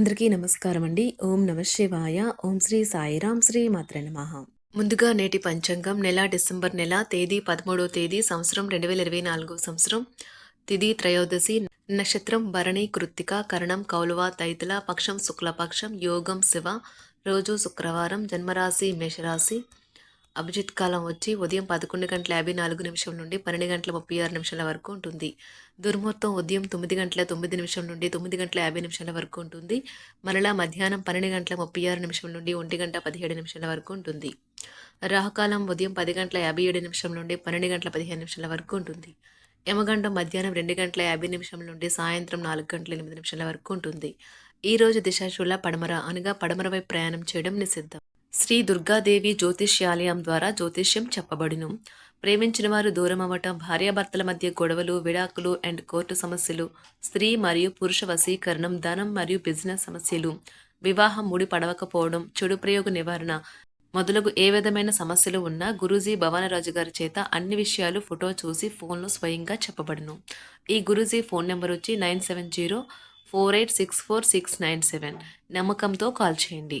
అందరికీ నమస్కారం అండి. ఓం నమ శివాయ. ఓం శ్రీ సాయిరాం శ్రీ మాత్ర నమః. ముందుగా నేటి పంచాంగం నెల డిసెంబర్ నెల తేదీ పదమూడవ తేదీ సంవత్సరం రెండు వేల ఇరవై నాలుగో సంవత్సరం. తిది త్రయోదశి నక్షత్రం భరణి కృత్తిక కరణం కౌలువ తైతుల పక్షం శుక్లపక్షం యోగం శివ. రోజు శుక్రవారం జన్మరాశి మేషరాశి. అభిజిత్ కాలం వచ్చి ఉదయం పదకొండు గంటల యాభై నాలుగు నిమిషం నుండి పన్నెండు గంటల ముప్పై ఆరు నిమిషాల వరకు ఉంటుంది. దుర్ముహూర్తం ఉదయం తొమ్మిది గంటల తొమ్మిది నిమిషం నుండి తొమ్మిది గంటల యాభై నిమిషాల వరకు ఉంటుంది. మరలా మధ్యాహ్నం పన్నెండు గంటల ముప్పై ఆరు నిమిషం నుండి ఒంటి గంట పదిహేడు నిమిషాల వరకు ఉంటుంది. రాహుకాలం ఉదయం పది గంటల యాభై ఏడు నిమిషం నుండి పన్నెండు గంటల పదిహేను నిమిషాల వరకు ఉంటుంది. యమగండం మధ్యాహ్నం రెండు గంటల యాభై నిమిషం నుండి సాయంత్రం నాలుగు గంటల ఎనిమిది నిమిషాల వరకు ఉంటుంది. ఈ రోజు దిశాశూల పడమర అనగా పడమర వైపు ప్రయాణం చేయడం నిషిద్ధం. శ్రీ దుర్గాదేవి జ్యోతిష్యాలయం ద్వారా జ్యోతిష్యం చెప్పబడును. ప్రేమించిన వారు దూరం అవ్వటం భార్యాభర్తల మధ్య గొడవలు విడాకులు అండ్ కోర్టు సమస్యలు స్త్రీ మరియు పురుష వశీకరణం ధనం మరియు బిజినెస్ సమస్యలు వివాహం ముడి పడవకపోవడం చెడు ప్రయోగ నివారణ మొదలగు ఏ విధమైన సమస్యలు ఉన్నా గురూజీ భవనరాజు గారి చేత అన్ని విషయాలు ఫోటో చూసి ఫోన్లో స్వయంగా చెప్పబడును. ఈ గురూజీ ఫోన్ నెంబర్ వచ్చి nine seven zero four eight six four six nine seven. నమ్మకంతో కాల్ చేయండి.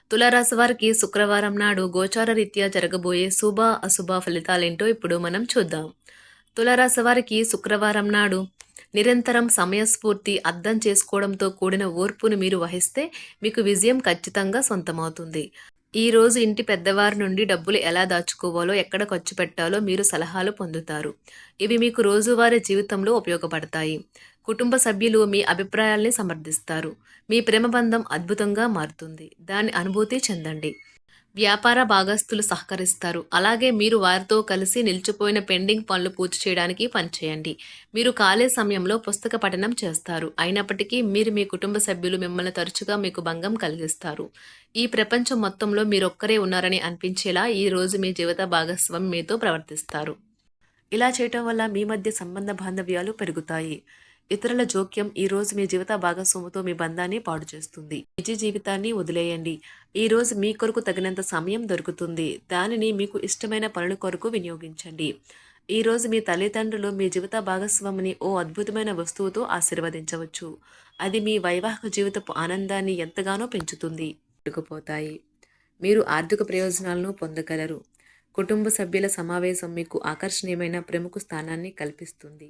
తులారాశి వారికి శుక్రవారం నాడు గోచార రీత్యా జరగబోయే శుభ అశుభ ఫలితాలేంటో ఇప్పుడు మనం చూద్దాం. తులారాశి వారికి శుక్రవారం నాడు నిరంతరం సమయస్ఫూర్తి అర్థం చేసుకోవడంతో కూడిన ఓర్పును మీరు వహిస్తే మీకు విజయం ఖచ్చితంగా సొంతమవుతుంది. ఈ రోజు ఇంటి పెద్దవారి నుండి డబ్బులు ఎలా దాచుకోవాలో ఎక్కడ ఖర్చు పెట్టాలో మీరు సలహాలు పొందుతారు. ఇవి మీకు రోజువారీ జీవితంలో ఉపయోగపడతాయి. కుటుంబ సభ్యులు మీ అభిప్రాయాల్ని సమర్థిస్తారు. మీ ప్రేమ బంధం అద్భుతంగా మారుతుంది. దాని అనుభూతి చెందండి. వ్యాపార భాగస్తులు సహకరిస్తారు. అలాగే మీరు వారితో కలిసి నిలిచిపోయిన పెండింగ్ పనులు పూర్తి చేయడానికి పనిచేయండి. మీరు ఖాళీ సమయంలో పుస్తక పఠనం చేస్తారు. అయినప్పటికీ మీరు మీ కుటుంబ సభ్యులు మిమ్మల్ని తరచుగా మీకు భంగం కలిగిస్తారు. ఈ ప్రపంచం మొత్తంలో మీరొక్కరే ఉన్నారని అనిపించేలా ఈ రోజు మీ జీవిత భాగస్వామి మీతో ప్రవర్తిస్తారు. ఇలా చేయటం వల్ల మీ మధ్య సంబంధ బాంధవ్యాలు పెరుగుతాయి. ఇతరుల జోక్యం ఈ రోజు మీ జీవిత భాగస్వామితో మీ బంధాన్ని పాడు చేస్తుంది. నిజ జీవితాన్ని వదిలేయండి. ఈ రోజు మీ కొరకు తగినంత సమయం దొరుకుతుంది. దానిని మీకు ఇష్టమైన పనుల కొరకు వినియోగించండి. ఈ రోజు మీ తల్లిదండ్రులు మీ జీవిత భాగస్వామిని ఓ అద్భుతమైన వస్తువుతో ఆశీర్వదించవచ్చు. అది మీ వైవాహిక జీవితపు ఆనందాన్ని ఎంతగానో పెంచుతుంది. పెట్టుకుపోతాయి మీరు ఆర్థిక ప్రయోజనాలను పొందగలరు. కుటుంబ సభ్యుల సమావేశం మీకు ఆకర్షణీయమైన ప్రముఖ స్థానాన్ని కల్పిస్తుంది.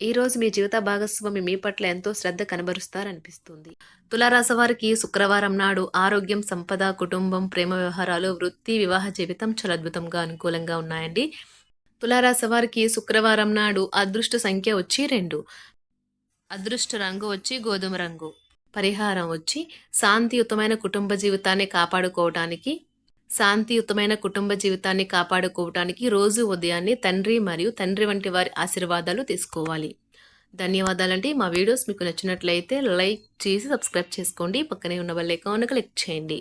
ఈరోజు మీ జీవిత భాగస్వామి మీ పట్ల ఎంతో శ్రద్ధ కనబరుస్తారనిపిస్తుంది. తులారాశి వారికి శుక్రవారం నాడు ఆరోగ్యం సంపద కుటుంబం ప్రేమ వ్యవహారాలు వృత్తి వివాహ జీవితం చాలా అద్భుతంగా అనుకూలంగా ఉన్నాయండి. తులారాశి వారికి శుక్రవారం నాడు అదృష్ట సంఖ్య వచ్చి రెండు. అదృష్ట రంగు వచ్చి గోధుమ రంగు. పరిహారం వచ్చి శాంతియుతమైన కుటుంబ జీవితాన్ని కాపాడుకోవటానికి శాంతియుతమైన కుటుంబ జీవితాన్ని కాపాడుకోవటానికి రోజు ఉదయాన్నే తండ్రి మరియు తండ్రి వంటి వారి ఆశీర్వాదాలు తీసుకోవాలి. ధన్యవాదాలండి. మా వీడియోస్ మీకు నచ్చినట్లయితే లైక్ చేసి సబ్స్క్రైబ్ చేసుకోండి. పక్కనే ఉన్న బెల్ ఐకాన్ క్లిక్ చేయండి.